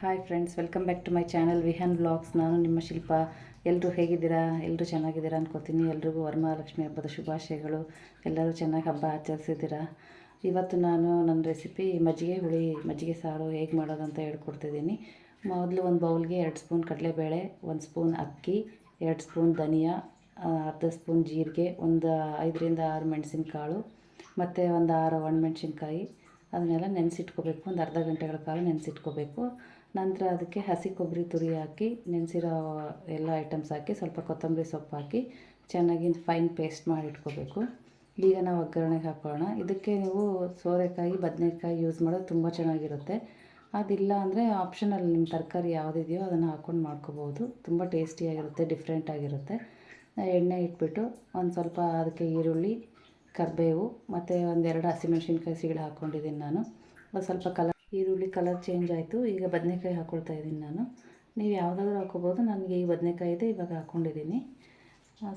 Hi friends welcome back to my channel Vihan blogs ನಾನು ನಿಮ್ಮ ಶಿಲ್ಪ. ಎಲ್ಲರೂ ಹೇಗಿದ್ದೀರಾ? ಎಲ್ಲರೂ ಚೆನ್ನಾಗಿದ್ದೀರಾ ಅನ್ಕೋತೀನಿ. ಎಲ್ರಿಗೂ ವರಮಹಾಲಕ್ಷ್ಮಿ ಹಬ್ಬದ ಶುಭಾಶಯಗಳು. ಎಲ್ಲರೂ ಚೆನ್ನಾಗಿ ಹಬ್ಬ ಆಚರಿಸಿದ್ದೀರಾ? ಇವತ್ತು ನಾನು ನನ್ನ ರೆಸಿಪಿ ಮಜ್ಜಿಗೆ ಹುಳಿ, ಮಜ್ಜಿಗೆ ಸಾರು ಹೇಗೆ ಮಾಡೋದು ಅಂತ ಹೇಳ್ಕೊಡ್ತಿದ್ದೀನಿ. ಮೊದಲು ಒಂದು ಬೌಲ್ಗೆ ಎರಡು ಸ್ಪೂನ್ ಕಡಲೆಬೇಳೆ, ಒಂದು ಸ್ಪೂನ್ ಅಕ್ಕಿ, ಎರಡು ಸ್ಪೂನ್ ಧನಿಯಾ ಅರ್ಧ ಸ್ಪೂನ್ ಜೀರಿಗೆ, ಒಂದು ಐದರಿಂದ ಆರು ಮೆಣಸಿನಕಾಳು, ಮತ್ತು ಒಂದು ಆರು ಒಣಮೆಣ್ಸಿನ್ಕಾಯಿ. ಅದನ್ನೆಲ್ಲ ನೆನೆಸಿಟ್ಕೋಬೇಕು. ಒಂದು ಅರ್ಧ ಗಂಟೆಗಳ ಕಾಲ ನೆನೆಸಿಟ್ಕೋಬೇಕು. ನಂತರ ಅದಕ್ಕೆ ಹಸಿ ಕೊಬ್ಬರಿ ತುರಿ ಹಾಕಿ, ನೆನೆಸಿರೋ ಎಲ್ಲ ಐಟಮ್ಸ್ ಹಾಕಿ, ಸ್ವಲ್ಪ ಕೊತ್ತಂಬರಿ ಸೊಪ್ಪು ಹಾಕಿ, ಚೆನ್ನಾಗಿ ಫೈನ್ ಪೇಸ್ಟ್ ಮಾಡಿ ಇಟ್ಕೋಬೇಕು. ಈಗ ನಾವು ಒಗ್ಗರಣೆಗೆ ಹಾಕೋಣ ಇದಕ್ಕೆ ನೀವು ಸೋರೆಕಾಯಿ, ಬದನೆಕಾಯಿ ಯೂಸ್ ಮಾಡೋದು ತುಂಬ ಚೆನ್ನಾಗಿರುತ್ತೆ. ಅದಿಲ್ಲ ಅಂದರೆ ಆಪ್ಷನಲ್ ನಿಮ್ಮ ತರಕಾರಿ ಯಾವುದಿದೆಯೋ ಅದನ್ನು ಹಾಕ್ಕೊಂಡು ಮಾಡ್ಕೋಬೋದು. ತುಂಬ ಟೇಸ್ಟಿಯಾಗಿರುತ್ತೆ ಡಿಫ್ರೆಂಟ್ ಆಗಿರುತ್ತೆ. ಎಣ್ಣೆ ಇಟ್ಬಿಟ್ಟು ಒಂದು ಸ್ವಲ್ಪ ಅದಕ್ಕೆ ಈರುಳ್ಳಿ, ಕರಿಬೇವು, ಮತ್ತು ಒಂದೆರಡು ಹಸಿಮೆಣ್ಸಿನ್ಕಾಯಿ ಸೀಳು ಹಾಕ್ಕೊಂಡಿದ್ದೀನಿ ನಾನು. ಒಂದು ಸ್ವಲ್ಪ ಕಲರ್ ಈರುಳ್ಳಿ ಕಲರ್ ಚೇಂಜ್ ಆಯಿತು. ಈಗ ಬದನೆಕಾಯಿ ಹಾಕ್ಕೊಳ್ತಾ ಇದ್ದೀನಿ ನಾನು. ನೀವು ಯಾವುದಾದ್ರೂ ಹಾಕ್ಕೋಬೋದು. ನನಗೆ ಈ ಬದನೆಕಾಯಿ ಇದೆ, ಇವಾಗ ಹಾಕ್ಕೊಂಡಿದ್ದೀನಿ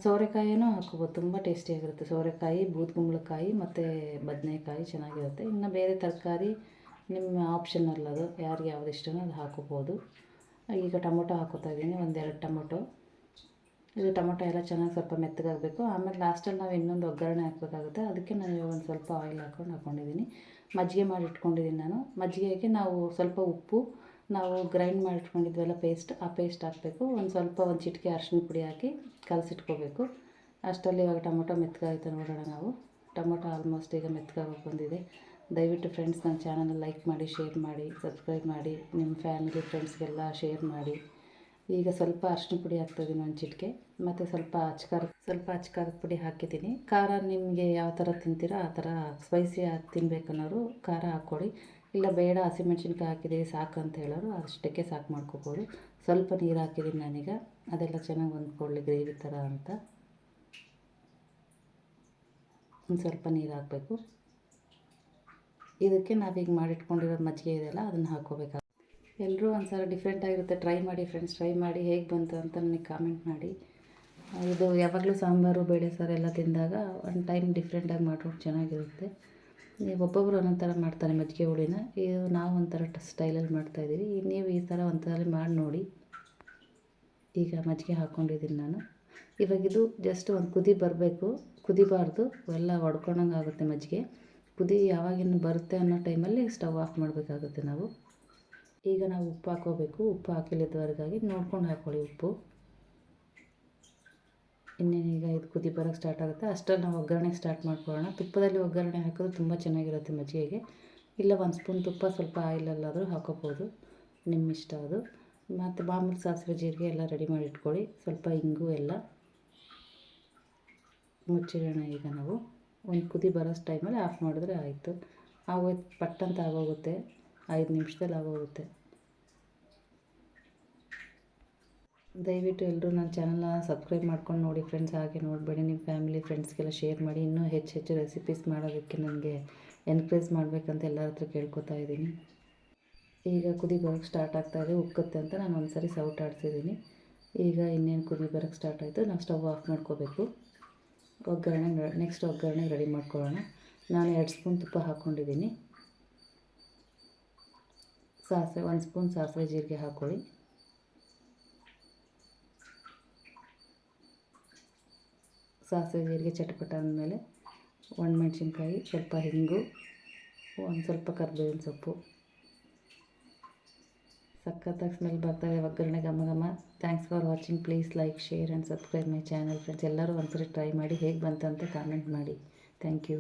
ಸೋರೆಕಾಯಿಯೂ ಹಾಕ್ಕೋಬೋದು. ತುಂಬ ಟೇಸ್ಟಿಯಾಗಿರುತ್ತೆ ಸೋರೆಕಾಯಿ ಬೂದ್ಗುಂಬಳಕಾಯಿ ಮತ್ತು ಬದನೆಕಾಯಿ ಚೆನ್ನಾಗಿರುತ್ತೆ. ಇನ್ನು ಬೇರೆ ತರಕಾರಿ ನಿಮ್ಮ ಆಪ್ಷನಲ್ ಅದು. ಯಾರಿಗೆ ಯಾವ್ದು ಇಷ್ಟನೋ ಅದು ಹಾಕೋಬೋದು ಈಗ ಟೊಮೊಟೊ ಹಾಕೋತಾ ಇದ್ದೀನಿ, ಒಂದೆರಡು ಟೊಮೊಟೊ. ಇದು ಟೊಮೊಟೊ ಎಲ್ಲ ಚೆನ್ನಾಗಿ ಸ್ವಲ್ಪ ಮೆತ್ತಗಾಗಬೇಕು. ಆಮೇಲೆ ಲಾಸ್ಟಲ್ಲಿ ನಾವು ಇನ್ನೊಂದು ಒಗ್ಗರಣೆ ಹಾಕಬೇಕಾಗುತ್ತೆ. ಅದಕ್ಕೆ ನಾನು ಒಂದು ಸ್ವಲ್ಪ ಆಯಿಲ್ ಹಾಕ್ಕೊಂಡು ಹಾಕ್ಕೊಂಡಿದ್ದೀನಿ ಮಜ್ಜಿಗೆ ಮಾಡಿ ಇಟ್ಕೊಂಡಿದ್ದೀನಿ ನಾನು. ಮಜ್ಜಿಗೆಗೆ ನಾವು ಸ್ವಲ್ಪ ಉಪ್ಪು, ನಾವು ಗ್ರೈಂಡ್ ಮಾಡಿ ಇಟ್ಕೊಂಡಿದ್ವಲ್ಲ ಪೇಸ್ಟ್ ಆ ಪೇಸ್ಟ್ ಹಾಕಬೇಕು. ಒಂದು ಸ್ವಲ್ಪ ಒಂದು ಚಿಟಿಕೆ ಅರ್ಶಿನ ಪುಡಿ ಹಾಕಿ ಕಲಸಿಟ್ಕೋಬೇಕು. ಅಷ್ಟರಲ್ಲಿ ಇವಾಗ ಟೊಮೊಟೊ ಮೆತ್ತಗಾಯ್ತು ನೋಡೋಣ ನಾವು. ಟೊಮೊಟೊ ಆಲ್ಮೋಸ್ಟ್ ಈಗ ಮೆತ್ತಗಾಗಿ ಬಂದಿದೆ. ದಯವಿಟ್ಟು ಫ್ರೆಂಡ್ಸ್ ನನ್ನ ಚಾನಲ್ನ ಲೈಕ್ ಮಾಡಿ ಶೇರ್ ಮಾಡಿ ಸಬ್ಸ್ಕ್ರೈಬ್ ಮಾಡಿ. ನಿಮ್ಮ ಫ್ಯಾಮಿಲಿ ಫ್ರೆಂಡ್ಸ್ಗೆಲ್ಲ ಶೇರ್ ಮಾಡಿ. ಈಗ ಸ್ವಲ್ಪ ಅರಿಶಿನ ಪುಡಿ ಹಾಕ್ತಿದ್ದೀನಿ ಒಂದು ಚಿಟಿಕೆ. ಮತ್ತು ಸ್ವಲ್ಪ ಅಚ್ಕಾರ, ಸ್ವಲ್ಪ ಅಚ್ಕಾರದ ಪುಡಿ ಹಾಕಿದ್ದೀನಿ. ಖಾರ ನಿಮಗೆ ಯಾವ ಥರ ತಿಂತೀರೋ ಆ ಥರ ಸ್ಪೈಸಿ ತಿನ್ಬೇಕನ್ನೋರು ಖಾರ ಹಾಕ್ಕೊಳ್ಳಿ ಇಲ್ಲ ಬೇಡ, ಹಸಿಮೆಣ್ಸಿನ್ಕಾಯಿ ಹಾಕಿದ್ದೀವಿ ಸಾಕು ಅಂತ ಹೇಳೋರು ಅಷ್ಟಕ್ಕೆ ಸಾಕು ಮಾಡ್ಕೋಬೋದು. ಸ್ವಲ್ಪ ನೀರು ಹಾಕಿದ್ದೀನಿ ನಾನೀಗ. ಅದೆಲ್ಲ ಚೆನ್ನಾಗಿ ಹೊಂದ್ಕೊಳ್ಳಿ, ಗ್ರೇವಿ ಥರ ಅಂತ. ಒಂದು ಸ್ವಲ್ಪ ನೀರು ಹಾಕಬೇಕು. ಇದಕ್ಕೆ ನಾವೀಗ ಮಾಡಿಟ್ಕೊಂಡಿರೋ ಮಜ್ಜಿಗೆ ಇದೆಯಲ್ಲ ಅದನ್ನು ಹಾಕ್ಕೋಬೇಕಾಗುತ್ತೆ. ಎಲ್ಲರೂ ಒಂದ್ಸಲ ಡಿಫ್ರೆಂಟ್ ಆಗಿರುತ್ತೆ. ಟ್ರೈ ಮಾಡಿ ಫ್ರೆಂಡ್ಸ್ ಟ್ರೈ ಮಾಡಿ ಹೇಗೆ ಬಂತು ಅಂತ ನನಗೆ ಕಾಮೆಂಟ್ ಮಾಡಿ. ಇದು ಯಾವಾಗಲೂ ಸಾಂಬಾರು, ಬೇಳೆ ಸಾರು ಎಲ್ಲ ತಿಂದಾಗ ಒಂದು ಟೈಮ್ ಡಿಫ್ರೆಂಟಾಗಿ ಮಾಡಿಕೊಂಡು ಚೆನ್ನಾಗಿರುತ್ತೆ. ಈ ಒಬ್ಬೊಬ್ಬರು ಒಂದೊಂದು ಥರ ಮಾಡ್ತಾರೆ ಮಜ್ಜಿಗೆ ಹುಳಿನ. ಇದು ನಾವು ಒಂಥರ ಸ್ಟೈಲಲ್ಲಿ ಮಾಡ್ತಾಯಿದ್ದೀವಿ ನೀವು ಈ ಥರ ಒಂಥರ ಮಾಡಿ ನೋಡಿ. ಈಗ ಮಜ್ಜಿಗೆ ಹಾಕ್ಕೊಂಡಿದ್ದೀನಿ ನಾನು. ಇವಾಗ ಇದು ಜಸ್ಟ್ ಒಂದು ಕುದಿ ಬರಬೇಕು. ಕುದಿಬಾರ್ದು. ಎಲ್ಲ ಒಡ್ಕೊಂಡಂಗೆ ಆಗುತ್ತೆ ಮಜ್ಜಿಗೆ. ಕುದಿ ಯಾವಾಗಿನ ಬರುತ್ತೆ ಅನ್ನೋ ಟೈಮಲ್ಲಿ ಸ್ಟವ್ ಆಫ್ ಮಾಡಬೇಕಾಗುತ್ತೆ ನಾವು. ಈಗ ನಾವು ಉಪ್ಪು ಹಾಕೋಬೇಕು ಉಪ್ಪು ಹಾಕಿಲ್ಲದವರೆಗಾಗಿ ನೋಡ್ಕೊಂಡು ಹಾಕ್ಕೊಳ್ಳಿ ಉಪ್ಪು. ಇನ್ನೇನೀಗ ಇದು ಕುದಿ ಬರೋಕ್ಕೆ ಸ್ಟಾರ್ಟ್ ಆಗುತ್ತೆ. ಅಷ್ಟರಲ್ಲಿ ನಾವು ಒಗ್ಗರಣೆಗೆ ಸ್ಟಾರ್ಟ್ ಮಾಡ್ಕೊಳ್ಳೋಣ. ತುಪ್ಪದಲ್ಲಿ ಒಗ್ಗರಣೆ ಹಾಕಿದ್ರೆ ತುಂಬ ಚೆನ್ನಾಗಿರುತ್ತೆ ಮಜ್ಜಿಗೆಗೆ. ಇಲ್ಲ ಒಂದು ಸ್ಪೂನ್ ತುಪ್ಪ ಸ್ವಲ್ಪ ಆಯಿಲಲ್ಲಾದರೂ ಹಾಕೋಬೋದು ನಿಮ್ಮ ಇಷ್ಟ ಅದು. ಮತ್ತು ಮಾಮೂಲಿ ಸಾಸಿವೆ ಜೀರಿಗೆ ಎಲ್ಲ ರೆಡಿ ಮಾಡಿ ಇಟ್ಕೊಳ್ಳಿ. ಸ್ವಲ್ಪ ಇಂಗು ಎಲ್ಲ. ಮುಚ್ಚಿಡೋಣ ಈಗ ನಾವು. ಒಂದು ಕುದಿ ಬರೋಷ್ಟು ಟೈಮಲ್ಲಿ ಆಫ್ ಮಾಡಿದ್ರೆ ಆಯಿತು. ಆಗೋಯ್ತು ಪಟ್ ಅಂತ ಆಗೋಗುತ್ತೆ ಐದು ನಿಮಿಷದಲ್ಲಿ ಆಗೋಗುತ್ತೆ. ದಯವಿಟ್ಟು ಎಲ್ಲರೂ ನನ್ನ ಚಾನಲ್ನ ಸಬ್ಸ್ಕ್ರೈಬ್ ಮಾಡ್ಕೊಂಡು ನೋಡಿ ಫ್ರೆಂಡ್ಸ್ ಹಾಗೆ ನೋಡಬೇಡಿ. ನಿಮ್ಮ ಫ್ಯಾಮಿಲಿ ಫ್ರೆಂಡ್ಸ್ಗೆಲ್ಲ ಶೇರ್ ಮಾಡಿ. ಇನ್ನೂ ಹೆಚ್ಚು ಹೆಚ್ಚು ರೆಸಿಪೀಸ್ ಮಾಡೋದಕ್ಕೆ ನನಗೆ ಎನ್ಕರೇಜ್ ಮಾಡಬೇಕಂತ ಎಲ್ಲರ ಹತ್ರ ಕೇಳ್ಕೊತಾ ಇದ್ದೀನಿ. ಈಗ ಕುದಿ ಬರೋಕ್ಕೆ ಸ್ಟಾರ್ಟ್ ಆಗ್ತಾಯಿದೆ ಉಕ್ಕುತ್ತೆ ಅಂತ ನಾನು ಒಂದು ಸರಿ ಸೌಟ್ ಆಡ್ಸಿದ್ದೀನಿ. ಈಗ ಇನ್ನೇನು ಕುದಿ ಬರೋಕ್ಕೆ ಸ್ಟಾರ್ಟ್ ಆಯಿತು ನಾವು ಸ್ಟವ್ ಆಫ್ ಮಾಡ್ಕೋಬೇಕು. ಒಗ್ಗರಣೆ ನೆಕ್ಸ್ಟ್ ಒಗ್ಗರಣೆ ರೆಡಿ ಮಾಡ್ಕೊಳ್ಳೋಣ. ನಾನು ಎರಡು ಸ್ಪೂನ್ ತುಪ್ಪ ಹಾಕ್ಕೊಂಡಿದ್ದೀನಿ. ಸಾಸಿವೆ ಒಂದು ಸ್ಪೂನ್ ಸಾಸಿವೆ ಜೀರಿಗೆ ಹಾಕ್ಕೊಳ್ಳಿ ಸಾಸಿವೆ ಜೀರಿಗೆ ಚಟಪಟ ಅಂದಮೇಲೆ ಒಣಮೆಣ್ಸಿನ್ಕಾಯಿ ಸ್ವಲ್ಪ ಹಿಂಗು ಒಂದು ಸ್ವಲ್ಪ ಕರಿಬೇವಿನ ಸೊಪ್ಪು ಸಖತ್ತಾಗಿ ಸ್ಮೆಲ್ ಬರ್ತಾಯಿದೆ ಒಗ್ಗರಣೆ ಘಮ ಘಮ thanks for watching please like share and subscribe my channel friends ಎಲ್ಲರೂ ಒಂದ್ಸರಿ ಟ್ರೈ ಮಾಡಿ ಹೇಗೆ ಬಂತಂತೆ ಕಾಮೆಂಟ್ ಮಾಡಿ ಥ್ಯಾಂಕ್ ಯು